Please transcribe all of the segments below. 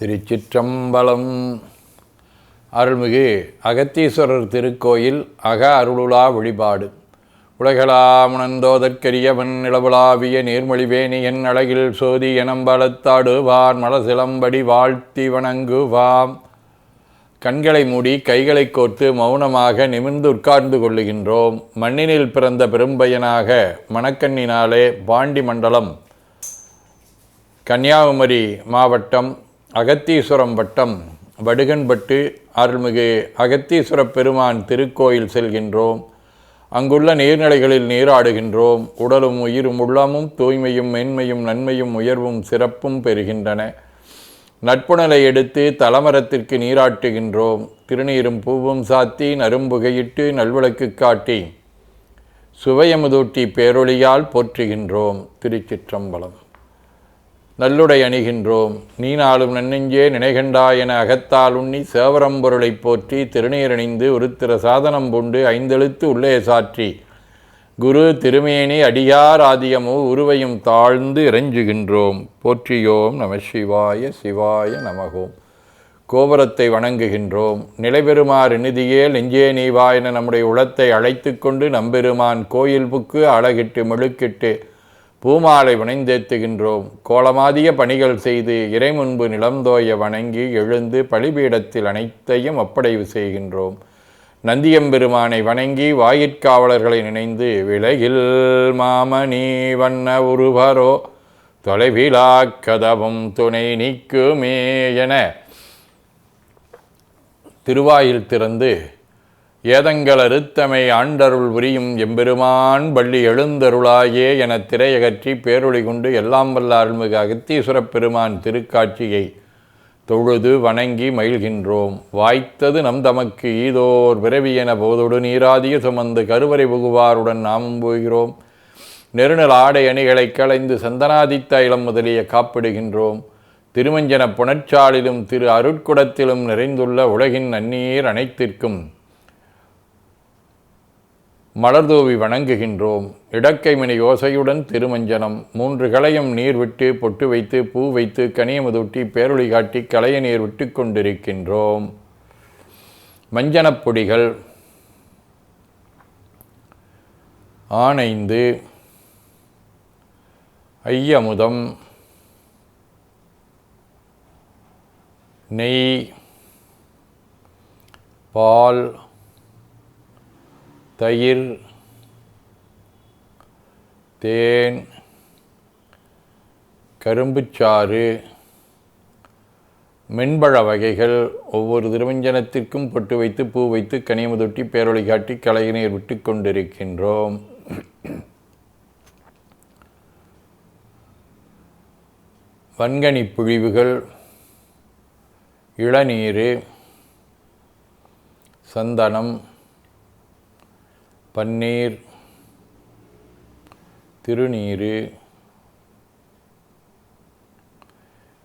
திருச்சிற்றம்பலம். அருள்மிகு அகத்தீஸ்வரர் திருக்கோயில் அக அருளுலா வழிபாடு. உலகளாமுணந்தோதற்கரியவன் நிலவுலாவிய நீர்மொழிவேணி என் அழகில் சோதி எனம்பலத்தாடுவான் மலசிலம்படி வாழ்த்தி வணங்குவாம். கண்களை மூடி கைகளை கோர்த்து மௌனமாக நிமிர்ந்து உட்கார்ந்து கொள்ளுகின்றோம். மண்ணினில் பிறந்த பெரும்பயனாக மணக்கண்ணினாலே பாண்டி மண்டலம் கன்னியாகுமரி மாவட்டம் அகத்தீஸ்வரம் வட்டம் வடுகன்பட்டு அருள்மிகு அகத்தீஸ்வர பெருமான் திருக்கோயில் செல்கின்றோம். அங்குள்ள நீர்நிலைகளில் நீராடுகின்றோம். உடலும் உயிரும் உள்ளமும் தூய்மையும் மென்மையும் நன்மையும் உயர்வும் சிறப்பும் பெறுகின்றன. நட்புணலை எடுத்து தலமரத்திற்கு நீராட்டுகின்றோம். திருநீரும் பூவும் சாத்தி நரும்புகையிட்டு நல்விளக்கு காட்டி சுவையமுதூட்டி பேரொழியால் போற்றுகின்றோம். திருச்சிற்றம்பலம். நல்லுடை அணிகின்றோம். நீ நாளும் நன்னெஞ்சே நினைகண்டா என அகத்தால் உண்ணி சேவரம்பொருளைப் போற்றி திருநீரணிந்து உருத்திர சாதனம் பூண்டு ஐந்தெழுத்து உள்ளே சாற்றி. குரு திருமேனி அடியார் ஆதியமோ உருவையும் தாழ்ந்து இறைஞ்சுகின்றோம். போற்றியோம் நம சிவாய சிவாய நமகோம் கோபுரத்தை வணங்குகின்றோம். நிலைபெறுமாறு நிதியே நெஞ்சே நீவா என நம்முடைய உளத்தை அழைத்து கொண்டு நம்பெருமான் கோயில் புக்கு அழகிட்டு மெழுக்கிட்டு பூமாலை வணைந்தேத்துகின்றோம் கோலமாதிய பணிகள் செய்து இறை முன்பு நிலந்தோய வணங்கி எழுந்து பலிபீடத்தில் அனைத்தையும் ஒப்படைவு செய்கின்றோம். நந்தியம்பெருமானை வணங்கி வாயிற்காவலர்களை நினைந்து விலகில் மாமணி வண்ண உருவரோ தொலைவிலா கதவும் துணை நீக்குமே என திருவாயில் திறந்து ஏதங்கள் அறுத்தமை ஆண்டருள் புரியும் எம்பெருமான் பள்ளி எழுந்தருளாயே என திரையகற்றி பேரொழி கொண்டு எல்லாம் வல்ல அருள்மிகு அகத்தீஸ்வரப் பெருமான் திருக்காட்சியை தொழுது வணங்கி மகிழ்கின்றோம். வாய்த்தது நம் தமக்கு ஈதோர் பிறவி என போதொடு நீராதிய சுமந்து கருவறை புகுவாருடன் நாமும் போகிறோம். நெருநல் ஆடை அணிகளை களைந்து சந்தனாதித்த இளம் முதலிய காப்பிடுகின்றோம். திருமஞ்சன புணர்ச்சாலிலும் திரு அருட்குடத்திலும் நிறைந்துள்ள உலகின் நன்னீர் அனைத்திற்கும் மலர்தூவி வணங்குகின்றோம். இடக்கைமணி யோசையுடன் திருமஞ்சனம். மூன்று களையும் நீர் விட்டு பொட்டு வைத்து பூ வைத்து கனியமுதூட்டி பேரொளி காட்டி களைய நீர் விட்டு கொண்டிருக்கின்றோம். மஞ்சனப் பொடிகள். ஆனைந்து ஐயமுதம். நெய். பால். தயிர் தேன் கரும்புச்சாறு மென்பழ வகைகள் ஒவ்வொரு திருவஞ்சனத்திற்கும் பொட்டு வைத்து பூ வைத்து கனியமுதொட்டி பேரொழி காட்டி கலைஞர் விட்டு கொண்டிருக்கின்றோம். வன்கனி புழிவுகள் இளநீர் சந்தனம் பன்னீர் திருநீரு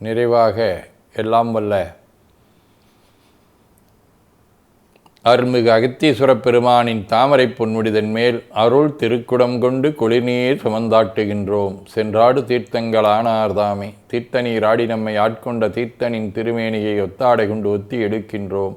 நிறைவாக எல்லாம் வல்ல அருள்மிகு அகத்தீஸ்வரப் பெருமானின் தாமரை பொன்முடிதன் மேல் அருள் திருக்குடம் கொண்டு குளிர்நீர் சுமந்தாட்டுகின்றோம். சென்றாடு தீர்த்தங்களானார்தாமே தீர்த்தநீர் ஆடி நம்மை ஆட்கொண்ட தீர்த்தனின் திருமேனியை ஒத்தாடை கொண்டு ஒத்தி எடுக்கின்றோம்.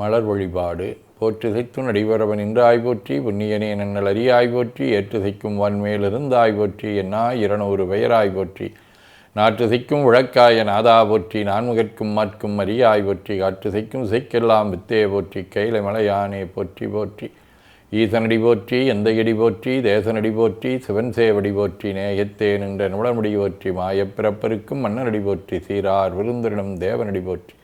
மலர் வழிபாடு. போற்றுதைத்து நடிவரவன் இன்று ஆய்போற்றி புண்ணியனே நன்னல் அறிய போற்றி ஏற்றுதைக்கும் வன்மேலிருந்து ஆய்போற்றி என்னா இருநூறு பெயர் போற்றி. நாற்றுதைக்கும் உழக்காய நாதா போற்றி நான்முகற்கும் மாற்கும் அரியாய் போற்றி காற்றுசைக்கும் சைக்கெல்லாம் வித்தே போற்றி கைலை மலையானே போற்றி போற்றி. ஈசனடி போற்றி எந்தையடி போற்றி தேசனடி போற்றி சிவன் சேவடி போற்றி நேயத்தே நின்ற நுழமுடி போற்றி மாயப்பிறப்பருக்கும் மன்னனடி போற்றி சீரார் விருந்தரிடம் தேவனடி போற்றி.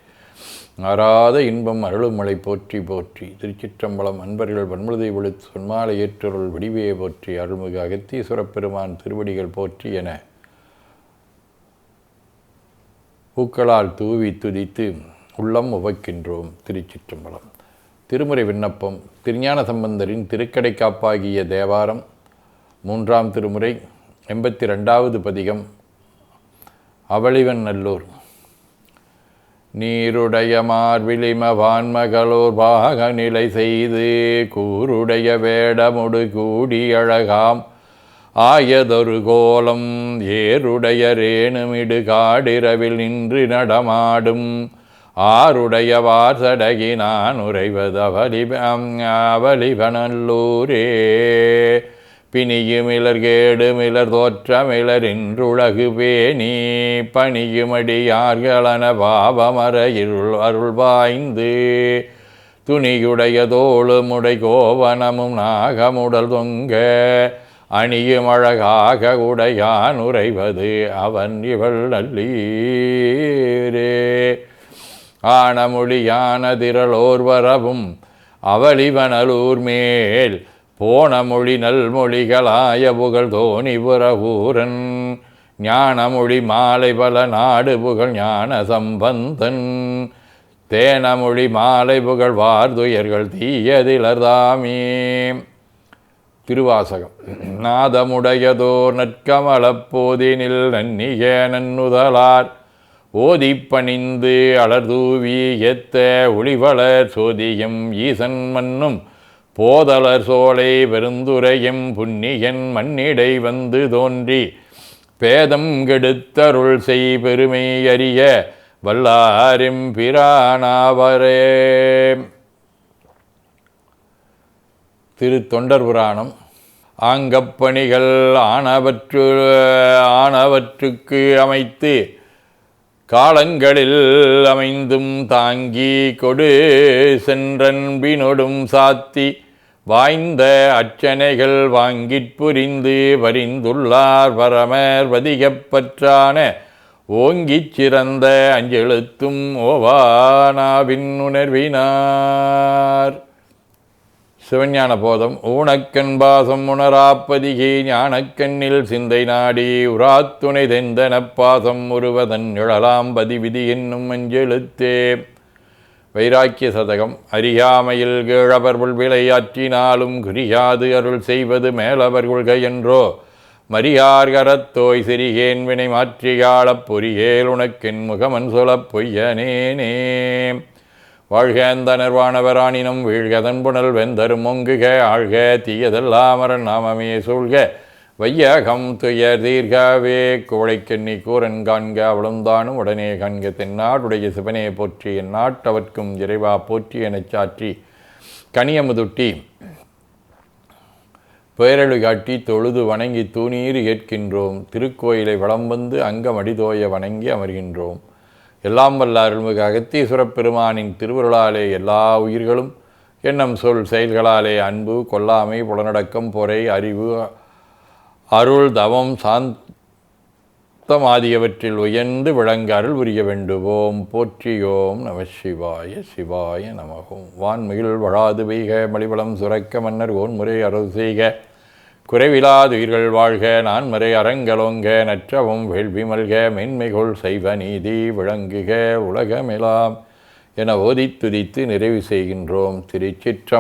ஆறாத இன்பம் அருளுமலை போற்றி போற்றி. திருச்சிற்றம்பலம் அன்பர்கள் வன்முழுதை ஒழித்து சொன்மாலை ஏற்றொருள் வடிவே போற்றி. அருள்மிகு அகத்தீஸ்வரப் பெருமான் திருவடிகள் போற்றி என பூக்களால் தூவி துதித்து உள்ளம் உவக்கின்றோம் திருச்சிற்றம்பலம். திருமுறை விண்ணப்பம் திருஞான சம்பந்தரின் திருக்கடை காப்பாகிய தேவாரம் மூன்றாம் திருமுறை எண்பத்தி ரெண்டாவது பதிகம் அவளிவன் நல்லூர். நீருடைய மார்பிலிம வான்மகளோர் பாக நிலை செய்து கூருடைய வேடமுடு கூடி அழகாம். ஆயதொரு கோலம் ஏருடைய ரேணுமிடு காடிரவில் நின்று நடமாடும். ஆருடைய வார்சடகி நான் உறைவது அவலி அவலிவனல்லூரே. பிணியுமிலர் கேடுமிலர் தோற்றமிலர் இன்றுலகு பேணி பணியுமடியார்களன பாவமர இருள் அருள் வாய்ந்து துணியுடைய தோளுமுடை கோவனமும் நாகமுடல் தொங்க அணியும் அழகாக உடையான் உறைவது அவன் இவள் நல்லீரே. ஆனமொழியான திரளோர் வரவும் அவளிவனலூர் மேல் போன மொழி நல்மொழிகளாய புகழ் தோணி புறவூரன். ஞானமொழி மாலை பல நாடு புகழ் ஞான சம்பந்தன். தேனமொழி மாலை புகழ் வார்துயர்கள் தீயதிலர்தாமே. திருவாசகம். நாதமுடையதோர் நற்கமலப்போதினில் நன்னிய நன்னுதலார். ஓதி பணிந்து அலர்தூவி எத்த ஒளிவளர் சோதியம் ஈசன் மன்னும் போதலர் சோலை பெருந்துரையும் புன்னியன் மண்ணிடை வந்து தோன்றி பேதம் கெடுத்தருள் செய் பெருமை அறிய வல்லாரும் பிரானாவரே. திரு தொண்டர் புராணம். ஆங்கப்பணிகள் ஆனவற்று ஆனவற்றுக்கு அமைத்து காலங்களில் அமைந்தும் தாங்கி கொடு சென்றன்பினொடும் சாத்தி வாய்ந்த அச்சனைகள் வாங்கிற் புரிந்து வரிந்துள்ளார் பரமர் வதிகப்பற்றான ஓங்கிச் சிறந்த அஞ்செழுத்தும் ஓவானாவின் உணர்வினார். சிவஞான போதம் ஊனக்கண் பாசம் உணராப்பதிகே ஞானக்கண்ணில் சிந்தை நாடி உராத்துணை தெந்தனப்பாசம் பாசம் ஒருவதன் எழலாம் பதிவிதி என்னும் அஞ்செழுத்தே. வைராக்கிய சதகம். அறியாமையில் கீழவர்கள் விளையாற்றினாலும் குறியாது அருள் செய்வது மேலவர் கொள்கை என்றோ மரியார்கரத்தோய் சிறியேன் சிறிகேன் வினை மாற்றியாளப் பொறியேல் உனக்கென் முகமன் சொலப் பொய்யனேனே. வாழ்க அந்த நிர்வாணவரானினும் வீழ்கதன் புனல் வெந்தரும் மொங்குக ஆழ்க தீயதெல்லாமரன் நாமமே சூழ்க. வையகம் துயர் தீர்காவே குவளைக்கண்ணி கூரன் காண்க அவளும் உடனே காண்க தென்னாடுடைய சிவனே போற்றி என் நாட்டவர்க்கும் இறைவா போற்றி எனச் சாற்றி. கனியமுதுட்டி பேரழு காட்டி தொழுது வணங்கி தூணீர் ஏற்கின்றோம். திருக்கோயிலை வளம் வந்து அங்கமடிதோய வணங்கி அமர்கின்றோம். எல்லாம் வல்ல அருள்மிகு அகத்தீஸ்வரப் பெருமானின் திருவருளாலே எல்லா உயிர்களும் எண்ணம் சொல் செயல்களாலே அன்பு கொல்லாமை புலனடக்கம் பொறை அறிவு அருள் தவம் சாந்தமாதியவற்றில் உயர்ந்து விளங்க அருள் புரிய வேண்டுவோம். போற்றியோம் நம சிவாய சிவாய நமகும். வான்மிகில் வழாது பெய்க மலிவளம் சுரக்க மன்னர் ஓன்முறை அருள் செய்க. குறைவிலாது உயிர்கள் வாழ்க நான் மறை அறங்கலோங்க நற்றவும் வேள்வி மல்க மென்மைகொள் செய்வ நீதி விளங்குக உலகமெலாம். என ஓதித் துதித்து நிறைவு செய்கின்றோம். திருச்சிற்றம்